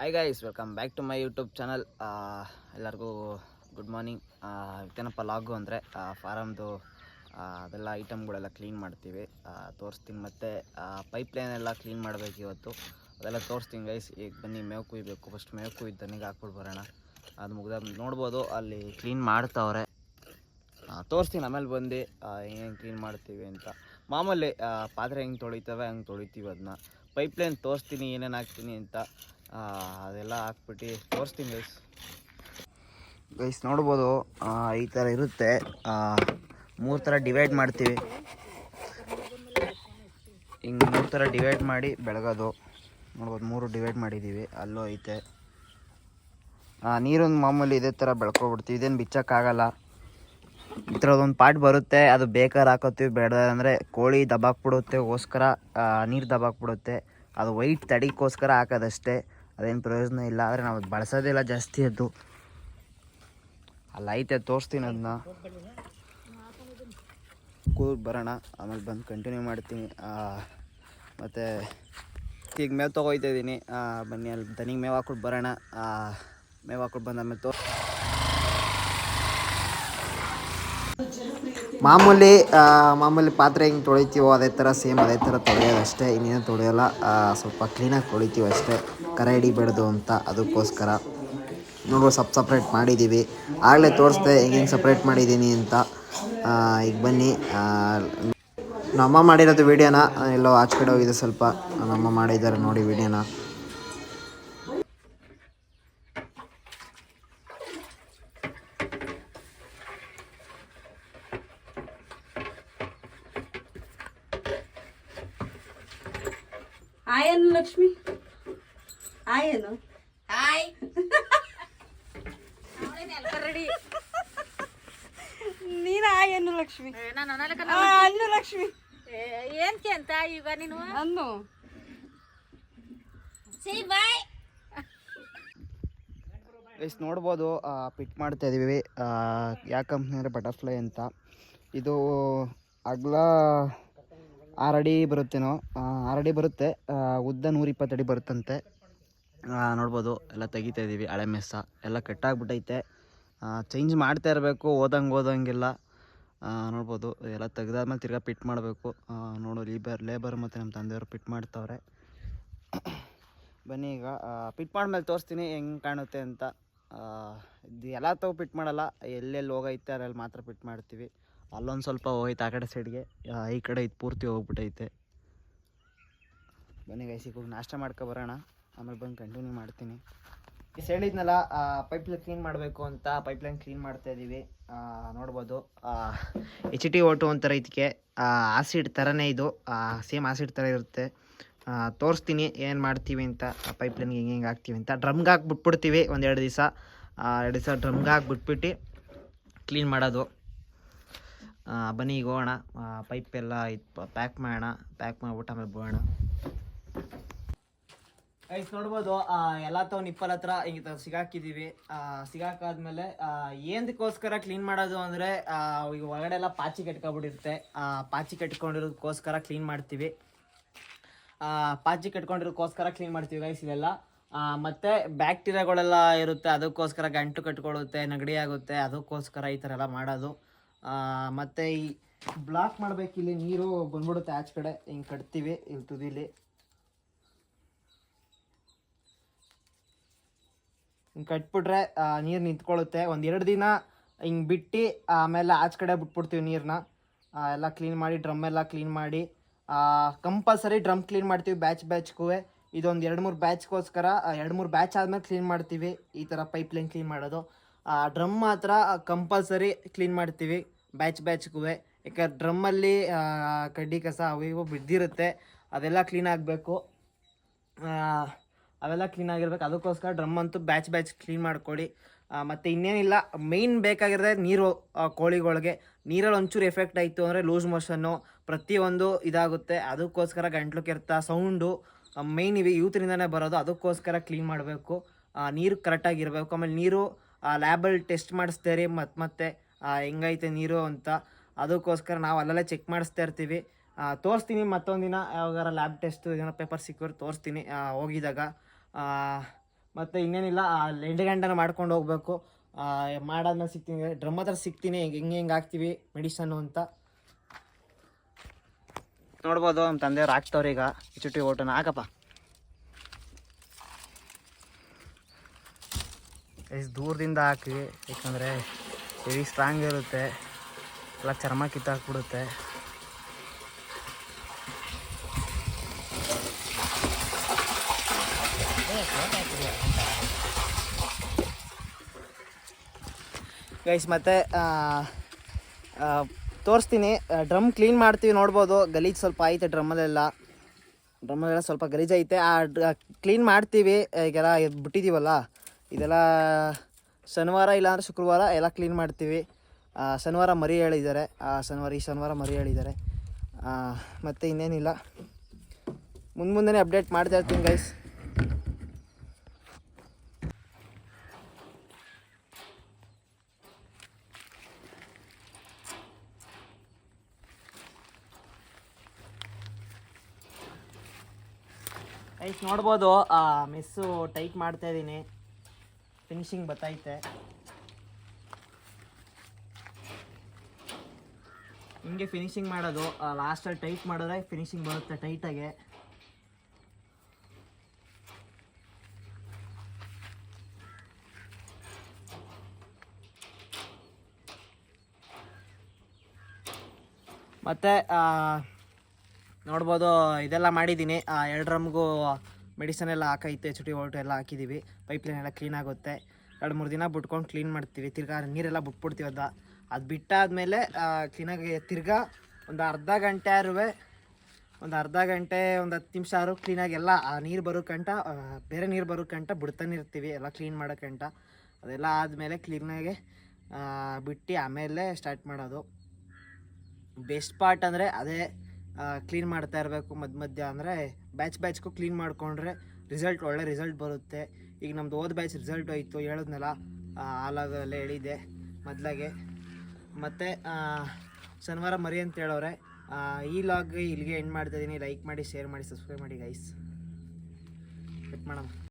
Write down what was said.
Hi guys welcome back to my YouTube channel ಎಲ್ಲರಿಗೂ good morning ಇತ್ತೇನಪ್ಪ ಲಾಗು ಅಂದರೆ ಫಾರಮ್ದು ಅದೆಲ್ಲ ಐಟಮ್ಗಳೆಲ್ಲ ಕ್ಲೀನ್ ಮಾಡ್ತೀವಿ. ತೋರಿಸ್ತೀನಿ ಮತ್ತು ಪೈಪ್ ಲೈನ್ ಎಲ್ಲ ಕ್ಲೀನ್ ಮಾಡಬೇಕು ಇವತ್ತು. ಅದೆಲ್ಲ ತೋರಿಸ್ತೀನಿ ಗೈಸ್ ಈಗ ಬನ್ನಿ, ಮೇವು ಕುಯ್ಬೇಕು. ಫಸ್ಟ್ ಮೇವು ಕುಯ್ದು ದನಿಗೆ ಹಾಕ್ಬಿಟ್ಟು ಬರೋಣ. ಅದು ಮುಗ್ದ ನೋಡ್ಬೋದು, ಅಲ್ಲಿ ಕ್ಲೀನ್ ಮಾಡ್ತಾವ್ರೆ. ತೋರಿಸ್ತೀನಿ ಆಮೇಲೆ ಬಂದು ಏನು ಕ್ಲೀನ್ ಮಾಡ್ತೀವಿ ಅಂತ. ಮಾಮೂಲಿ ಪಾತ್ರೆ ಹೆಂಗೆ ತೊಳಿತವೆ, ಹಂಗೆ ತೊಳಿತೀವಿ ಅದನ್ನ ಪೈಪ್ಲೈನ್ ತೋರಿಸ್ತೀನಿ, ಏನೇನು ಹಾಕ್ತೀನಿ ಅಂತ. ಅದೆಲ್ಲ ಹಾಕ್ಬಿಟ್ಟು ತೋರಿಸ್ತೀನಿ ಗೈಸ್ ಗೈಸ್ ನೋಡ್ಬೋದು ಈ ಥರ ಇರುತ್ತೆ. ಮೂರು ಥರ ಡಿವೈಡ್ ಮಾಡ್ತೀವಿ. ಹಿಂಗೆ ಮೂರು ಥರ ಡಿವೈಡ್ ಮಾಡಿ ಬೆಳಗೋದು. ನೋಡ್ಬೋದು, ಮೂರು ಡಿವೈಡ್ ಮಾಡಿದ್ದೀವಿ ಅಲ್ಲೂ ಐತೆ. ನೀರೊಂದು ಮಾಮೂಲಿ ಇದೇ ಥರ ಬೆಳ್ಕೊಬಿಡ್ತೀವಿ. ಇದೇನು ಬಿಚ್ಚೋಕ್ಕಾಗಲ್ಲ. ಈ ಥರದೊಂದು ಪಾಟ್ ಬರುತ್ತೆ. ಅದು ಬೇಕಾದ್ರೆ ಹಾಕೋತೀವಿ. ಬೇಡ ಅಂದರೆ ಕೋಳಿ ದಬಾಕ್ಬಿಡುತ್ತೆ. ಗೋಸ್ಕರ ನೀರು ದಬಾಕ್ಬಿಡುತ್ತೆ. ಅದು ವೈಟ್ ತಡಿಗೋಸ್ಕರ ಹಾಕೋದಷ್ಟೇ. ಅದೇನು ಪ್ರಯೋಜನ ಇಲ್ಲ, ಆದರೆ ನಾವು ಬಳಸೋದಿಲ್ಲ ಜಾಸ್ತಿ ಅದು ಅಲ್ಲಿ ಐತೆ ತೋರಿಸ್ತೀನಿ ಅದನ್ನ ಕೂದ್ ಬರೋಣ, ಆಮೇಲೆ ಬಂದು ಕಂಟಿನ್ಯೂ ಮಾಡ್ತೀನಿ. ಮತ್ತು ಈಗ ಮೇವು ತೊಗೊಯ್ತಾ ಇದ್ದೀನಿ. ಬನ್ನಿ, ಅಲ್ಲಿ ದನಿಗೆ ಮೇವು ಹಾಕ್ಬಿಟ್ಟು ಬರೋಣ. ಮೇವು ಹಾಕ್ಬಿಟ್ಟು ಬಂದ ಆಮೇಲೆ ತೋ ಮಾಮೂಲಿ ಮಾಮೂಲಿ ಪಾತ್ರೆ ಹೆಂಗೆ ತೊಳಿತೀವೋ ಅದೇ ಥರ ಸೇಮ್ ಅದೇ ಥರ ತೊಳೆಯೋದಷ್ಟೇ. ಇನ್ನೇನು ತೊಳೆಯೋಲ್ಲ ಸ್ವಲ್ಪ ಕ್ಲೀನಾಗಿ ತೊಳಿತೀವಿ ಅಷ್ಟೇ. ಕರ ಹಿಡಿಬೇಡ್ದು ಅಂತ ಅದಕ್ಕೋಸ್ಕರ. ನೋಡುವ ಸಪ್ ಸಪ್ರೇಟ್ ಮಾಡಿದ್ದೀವಿ ಆಗಲೇ ತೋರಿಸ್ದೆ, ಹೆಂಗೆ ಸಪ್ರೇಟ್ ಮಾಡಿದ್ದೀನಿ ಅಂತ. ಈಗ ಬನ್ನಿ. ನಮ್ಮ ಮಾಡಿರೋದು ವೀಡಿಯೋನ ಎಲ್ಲೋ ಆಚೆ ಕಡೆ ಹೋಗಿದೆ ಸ್ವಲ್ಪ. ನಮ್ಮ ಮಾಡಿದ್ದಾರೆ ನೋಡಿ ವೀಡಿಯೋನ ಆಯನು ಲಕ್ಷ್ಮಿ? ಆಯನು? ಹಾಯ್. ನೀನು ಆಯನು ಲಕ್ಷ್ಮಿ. ಅನ್ನು ಲಕ್ಷ್ಮಿ. ಏನ್ಕೆ ಅಂತ ಈಗ ನೀನು? ಅನ್ನು. ಸಿ ಬಾಯ್. ಎಸ್ ನೋಡ್ಬೋದು ಪಿಕ್ ಮಾಡ್ತಾ ಇದ್ದೀವಿ ಯಾವ ಕಂಪ್ನಿ ಅಂದರೆ ಬಟರ್ಫ್ಲೈ ಅಂತ. ಇದು ಅಗಲ ಆರು ಅಡಿ ಬರುತ್ತೇನೋ ಆರು ಅಡಿ ಬರುತ್ತೆ. ಉದ್ದ ನೂರ ಇಪ್ಪತ್ತು ಅಡಿ ಬರುತ್ತಂತೆ. ನೋಡ್ಬೋದು, ಎಲ್ಲ ತೆಗಿತಾ ಇದ್ದೀವಿ ಹಳೆ ಮೆಸ್ಸ. ಎಲ್ಲ ಕಟ್ಟಾಗ್ಬಿಟ್ಟೈತೆ ಚೇಂಜ್ ಮಾಡ್ತಾ ಇರಬೇಕು ಓದಂಗೆ ಓದಂಗಿಲ್ಲ ನೋಡ್ಬೋದು, ಎಲ್ಲ ತೆಗ್ದಾದ್ಮೇಲೆ ತಿರ್ಗಾ ಪಿಟ್ ಮಾಡಬೇಕು. ನೋಡು ಲೇಬರ್ ಲೇಬರ್ ಮತ್ತು ನಮ್ಮ ತಂದೆಯವರು ಪಿಟ್ ಮಾಡ್ತಾವ್ರೆ. ಬನ್ನಿ ಈಗ ಪಿಟ್ ಮಾಡಿದ್ಮೇಲೆ ತೋರಿಸ್ತೀನಿ, ಹೆಂಗೆ ಕಾಣುತ್ತೆ ಅಂತ. ಇದು ಎಲ್ಲ ತಾವು ಪಿಟ್ ಮಾಡಲ್ಲ, ಎಲ್ಲೆಲ್ಲಿ ಹೋಗೈತೆ, ಅದ್ರಲ್ಲಿ ಮಾತ್ರ ಪಿಟ್ ಮಾಡ್ತೀವಿ. ಅಲ್ಲೊಂದು ಸ್ವಲ್ಪ ಹೋಗೈತೆ ಆ ಕಡೆ ಸೈಡ್ಗೆ ಈ ಕಡೆ ಇದು ಪೂರ್ತಿ ಹೋಗ್ಬಿಟ್ಟೈತೆ ಬನ್ನಿ ಗೈಸಿಗೆ ಹೋಗಿ ನಾಷ್ಟ ಮಾಡ್ಕೊ ಬರೋಣ. ಆಮೇಲೆ ಬಂದು ಕಂಟಿನ್ಯೂ ಮಾಡ್ತೀನಿ. ಇಸ್ ಹೇಳಿದ್ನಲ್ಲ ಪೈಪ್ಲೈನ್ ಕ್ಲೀನ್ ಮಾಡಬೇಕು ಅಂತ ಪೈಪ್ಲೈನ್ ಕ್ಲೀನ್ ಮಾಡ್ತಾ ಇದ್ದೀವಿ ನೋಡ್ಬೋದು. ಎಚ್ ಟಿ ಓಟು ಅಂತಾರೆ ಇದಕ್ಕೆ ಆಸಿಡ್ ಥರನೇ ಇದು. ಸೇಮ್ ಆಸಿಡ್ ಥರ ಇರುತ್ತೆ. ತೋರಿಸ್ತೀನಿ ಏನು ಮಾಡ್ತೀವಿ ಅಂತ. ಪೈಪ್ಲೈನ್ಗೆ ಹೆಂಗೆ ಹೆಂಗೆ ಹಾಕ್ತೀವಿ ಅಂತ. ಡ್ರಮ್ಗೆ ಹಾಕಿ ಬಿಟ್ಬಿಡ್ತೀವಿ ಒಂದು ಎರಡು ದಿವಸ. ಎರಡು ದಿವಸ ಡ್ರಮ್ಗೆ ಹಾಕಿ ಬಿಟ್ಬಿಟ್ಟು ಕ್ಲೀನ್ ಮಾಡೋದು. ಬನ್ನಿ ಈಗ ಹೋಗೋಣ. ಪೈಪ್ ಎಲ್ಲ ಪ್ಯಾಕ್ ಮಾಡೋಣ. ಪ್ಯಾಕ್ ಮಾಡಿಬಿಟ್ಟು ಆಮೇಲೆ ಹೋಗೋಣ ಐಸ್ ನೋಡ್ಬೋದು ಎಲ್ಲ ತಾವು ನಿಪ್ಪಲ್ ಹತ್ರ ಸಿಗಾಕಿದೀವಿ. ಆ, ಸಿಗಾಕಾದ್ಮೇಲೆ ಏನದಕ್ಕೋಸ್ಕರ ಕ್ಲೀನ್ ಮಾಡೋದು ಅಂದರೆ ಈಗ ಒಳಗಡೆ ಎಲ್ಲ ಪಾಚಿ ಕಟ್ಕೊಬಿಟ್ಟಿರುತ್ತೆ ಪಾಚಿ ಕಟ್ಕೊಂಡಿರೋದಕ್ಕೋಸ್ಕರ ಕ್ಲೀನ್ ಮಾಡ್ತೀವಿ. ಪಾಚಿ ಕಟ್ಕೊಂಡಿರೋದಕ್ಕೋಸ್ಕರ ಕ್ಲೀನ್ ಮಾಡ್ತೀವಿ ಗೈಸ್ ಇದೆಲ್ಲ ಮತ್ತೆ ಬ್ಯಾಕ್ಟೀರಿಯಾಗಳೆಲ್ಲ ಇರುತ್ತೆ ಅದಕ್ಕೋಸ್ಕರ ಗಂಟು ಕಟ್ಕೊಳ್ಳುತ್ತೆ ನೆಗಡಿ ಆಗುತ್ತೆ ಅದಕ್ಕೋಸ್ಕರ ಈ ಥರ ಎಲ್ಲ ಮಾಡೋದು. ಮತ್ತೆ ಈ ಬ್ಲಾಕ್ ಮಾಡ್ಬೇಕು, ಇಲ್ಲಿ ನೀರು ಬಂದ್ಬಿಡುತ್ತೆ ಆಚೆ ಕಡೆ. ಹಿಂಗೆ ಕಟ್ತೀವಿ, ಇಲ್ಲಿ ತುದಿಲಿ. ಹಿಂಗೆ ಕಟ್ಬಿಟ್ರೆ ನೀರು ನಿಂತ್ಕೊಳ್ಳುತ್ತೆ. ಒಂದು ಎರಡು ದಿನ ಹಿಂಗೆ ಬಿಟ್ಟು, ಆಮೇಲೆ ಆಚೆ ಕಡೆ ಬಿಟ್ಬಿಡ್ತೀವಿ ನೀರನ್ನ ಎಲ್ಲ ಕ್ಲೀನ್ ಮಾಡಿ ಡ್ರಮ್ ಎಲ್ಲ ಕ್ಲೀನ್ ಮಾಡಿ. ಕಂಪಲ್ಸರಿ ಡ್ರಮ್ ಕ್ಲೀನ್ ಮಾಡ್ತೀವಿ ಬ್ಯಾಚ್ ಬ್ಯಾಚ್ಗೂ ಇದೊಂದು ಎರಡು ಮೂರು ಬ್ಯಾಚ್ಗೋಸ್ಕರ ಎರಡು ಮೂರು ಬ್ಯಾಚ್ ಆದಮೇಲೆ ಕ್ಲೀನ್ ಮಾಡ್ತೀವಿ. ಈ ಥರ ಪೈಪ್ ಲೈನ್ ಕ್ಲೀನ್ ಮಾಡೋದು ಡ್ರಮ್ ಮಾತ್ರ ಕಂಪಲ್ಸರಿ ಕ್ಲೀನ್ ಮಾಡ್ತೀವಿ. ಬ್ಯಾಚ್ ಬ್ಯಾಚ್ಗೂ ಯಾಕಂದ್ರೆ ಡ್ರಮ್ಮಲ್ಲಿ ಕಡ್ಡಿ ಕಸ ಅವು ಇವು ಬಿದ್ದಿರುತ್ತೆ. ಅದೆಲ್ಲ ಕ್ಲೀನ್ ಆಗಬೇಕು. ಅವೆಲ್ಲ ಕ್ಲೀನ್ ಆಗಿರ್ಬೇಕು. ಅದಕ್ಕೋಸ್ಕರ ಡ್ರಮ್ ಅಂತೂ ಬ್ಯಾಚ್ ಬ್ಯಾಚ್ ಕ್ಲೀನ್ ಮಾಡಿಕೊಡಿ. ಮತ್ತು ಇನ್ನೇನಿಲ್ಲ ಮೇಯ್ನ್ ಬೇಕಾಗಿರೋದೇ ನೀರು ಕೋಳಿಗಳಿಗೆ. ನೀರಲ್ಲಿ ಒಂಚೂರು ಎಫೆಕ್ಟ್ ಆಯಿತು ಅಂದರೆ ಲೂಸ್ ಮೋಷನ್ನು ಪ್ರತಿಯೊಂದು ಇದಾಗುತ್ತೆ. ಅದಕ್ಕೋಸ್ಕರ ಗಂಟ್ಲು ಕೆರೆತ ಸೌಂಡು ಮೇಯ್ನ್ ಇವೆ ಯೂತ್ರಿಂದನೇ ಬರೋದು. ಅದಕ್ಕೋಸ್ಕರ ಕ್ಲೀನ್ ಮಾಡಬೇಕು. ನೀರು ಕರೆಕ್ಟಾಗಿರಬೇಕು ಆಮೇಲೆ ನೀರು ಲ್ಯಾಬಲ್ಲಿ ಟೆಸ್ಟ್ ಮಾಡಿಸ್ತಾರೆ. ಮತ್ತು ಮತ್ತೆ ಹೆಂಗೈತೆ ನೀರು ಅಂತ. ಅದಕ್ಕೋಸ್ಕರ ನಾವು ಅಲ್ಲಲ್ಲೇ ಚೆಕ್ ಮಾಡಿಸ್ತಾ ಇರ್ತೀವಿ. ತೋರಿಸ್ತೀನಿ ಮತ್ತೊಂದು ದಿನ. ಯಾವಾಗಾರ ಲ್ಯಾಬ್ ಟೆಸ್ಟ್ ಏನೋ ಪೇಪರ್ ಸಿಕ್ಕಿದ್ರೆ ತೋರಿಸ್ತೀನಿ ಹೋಗಿದಾಗ ಮತ್ತು ಇನ್ನೇನಿಲ್ಲ ಎಂಟು ಗಂಟೆನ ಮಾಡ್ಕೊಂಡು ಹೋಗಬೇಕು. ಮಾಡೋದನ್ನ ಸಿಗ್ತೀನಿ ಡ್ರಮ್ ಹತ್ರ ಸಿಗ್ತೀನಿ, ಹೆಂಗೆ ಹೆಂಗೆ ಹೆಂಗೆ ಹಾಕ್ತೀವಿ ಮೆಡಿಸನ್ನು ಅಂತ. ನೋಡ್ಬೋದು ನಮ್ಮ ತಂದೆಯವ್ರು ಹಾಕ್ತವ್ರೆ ಈಗ ಚುಟ್ಟಿ ಓಟನ. ಹಾಕಪ್ಪ. ಎಷ್ಟು ದೂರದಿಂದ ಹಾಕಿ ಯಾಕಂದರೆ ಹೆವಿ ಸ್ಟ್ರಾಂಗ್ ಇರುತ್ತೆ. ಎಲ್ಲ ಚರ್ಮ ಕಿತ್ತಾಕ್ಬಿಡುತ್ತೆ. ಗೈಸ್ ಮತ್ತೆ ತೋರಿಸ್ತೀನಿ. ಡ್ರಮ್ ಕ್ಲೀನ್ ಮಾಡ್ತೀವಿ ನೋಡ್ಬೋದು. ಗಲೀಜು ಸ್ವಲ್ಪ ಐತೆ ಡ್ರಮ್ಮಲ್ಲೆಲ್ಲ ಡ್ರಮ್ಮಲ್ಲೆಲ್ಲ ಸ್ವಲ್ಪ ಗಲೀಜು ಐತೆ. ಆ ಕ್ಲೀನ್ ಮಾಡ್ತೀವಿ. ಈಗೆಲ್ಲ ಬಿಟ್ಟಿದ್ದೀವಲ್ಲ ಇದೆಲ್ಲ ಶನಿವಾರ ಇಲ್ಲಾಂದರೆ ಶುಕ್ರವಾರ ಎಲ್ಲ ಕ್ಲೀನ್ ಮಾಡ್ತೀವಿ. ಶನಿವಾರ ಮರಿ ಹೇಳಿದ್ದಾರೆ. ಶನಿವಾರ, ಈ ಶನಿವಾರ ಮರಿ ಹೇಳಿದ್ದಾರೆ. ಮತ್ತು ಇನ್ನೇನಿಲ್ಲ. ಮುಂದೆ ಮುಂದೆನೇ ಅಪ್ಡೇಟ್ ಮಾಡ್ತಾ ಇರ್ತೀನಿ ಗೈಸ್ ಗೈಸ್ ನೋಡ್ಬೋದು ಮಿಸ್ಸು ಟೈಟ್ ಮಾಡ್ತಾ ಇದ್ದೀನಿ. ಫಿನಿಶಿಂಗ್ ಬತ್ತೈತೆ. ಹಿಂಗೆ ಫಿನಿಶಿಂಗ್ ಮಾಡೋದು ಲಾಸ್ಟಲ್ಲಿ ಟೈಟ್ ಮಾಡಿದ್ರೆ ಫಿನಿಶಿಂಗ್ ಬರುತ್ತೆ ಟೈಟಾಗೆ ಮತ್ತು ನೋಡ್ಬೋದು, ಇದೆಲ್ಲ ಮಾಡಿದ್ದೀನಿ. ಎರಡು ಡ್ರಮ್ಗೂ ಮೆಡಿಸನ್ ಎಲ್ಲ ಹಾಕೈತೆ, ಚುಟಿ ಓಟು ಎಲ್ಲ ಹಾಕಿದ್ದೀವಿ ಪೈಪ್ಲೈನ್ ಎಲ್ಲ ಕ್ಲೀನ್ ಆಗುತ್ತೆ. ಎರಡು ಮೂರು ದಿನ ಬಿಟ್ಕೊಂಡು ಕ್ಲೀನ್ ಮಾಡ್ತೀವಿ. ತಿರ್ಗಾ ನೀರೆಲ್ಲ ಬಿಟ್ಬಿಡ್ತೀವಿ ಅದ. ಅದು ಬಿಟ್ಟಾದಮೇಲೆ ಕ್ಲೀನಾಗಿ ತಿರ್ಗಾ ಒಂದು ಅರ್ಧ ಗಂಟೆ ಆರುವೆ ಒಂದು ಅರ್ಧ ಗಂಟೆ, ಒಂದು ಹತ್ತು ನಿಮಿಷ ಆರು ಕ್ಲೀನಾಗಿ ಎಲ್ಲ, ಆ, ನೀರು ಬರೋ ಕಂಟ ಬೇರೆ ನೀರು ಬರೋ ಕಂಟ ಬಿಡ್ತಾನೆ ಇರ್ತೀವಿ. ಎಲ್ಲ ಕ್ಲೀನ್ ಮಾಡೋ ಕಂಟ. ಅದೆಲ್ಲ ಆದಮೇಲೆ ಕ್ಲೀನಾಗಿ ಬಿಟ್ಟು ಆಮೇಲೆ ಸ್ಟಾರ್ಟ್ ಮಾಡೋದು. ಬೆಸ್ಟ್ ಪಾರ್ಟ್ ಅಂದರೆ ಅದೇ ಕ್ಲೀನ್ ಮಾಡ್ತಾ ಇರಬೇಕು ಮಧ್ಯ ಮಧ್ಯ ಅಂದರೆ ಬ್ಯಾಚ್ ಬ್ಯಾಚ್ಗೂ ಕ್ಲೀನ್ ಮಾಡಿಕೊಂಡ್ರೆ ರಿಸಲ್ಟ್, ಒಳ್ಳೆ ರಿಸಲ್ಟ್ ಬರುತ್ತೆ. ಈಗ ನಮ್ದು ಓದ್ ಬ್ಯಾಚ್ ರಿಸಲ್ಟ್ ಹೋಯಿತು, ಹೇಳಿದ್ನಲ್ಲ ಹಾಲಾಗಲ್ಲ ಹೇಳಿದೆ ಮೊದಲಾಗೆ. ಮತ್ತು ಶನಿವಾರ ಮರಿ ಅಂತ ಹೇಳೋರೆ ಈ ಲಾಗ್ ಇಲ್ಲಿಗೆ ಎಂಡ್ ಮಾಡ್ತಾ ಇದ್ದೀನಿ ಲೈಕ್ ಮಾಡಿ ಶೇರ್ ಮಾಡಿ ಸಬ್ಸ್ಕ್ರೈಬ್ ಮಾಡಿ ಗೈಸ್ ಕಟ್ ಮಾಡೋಣ.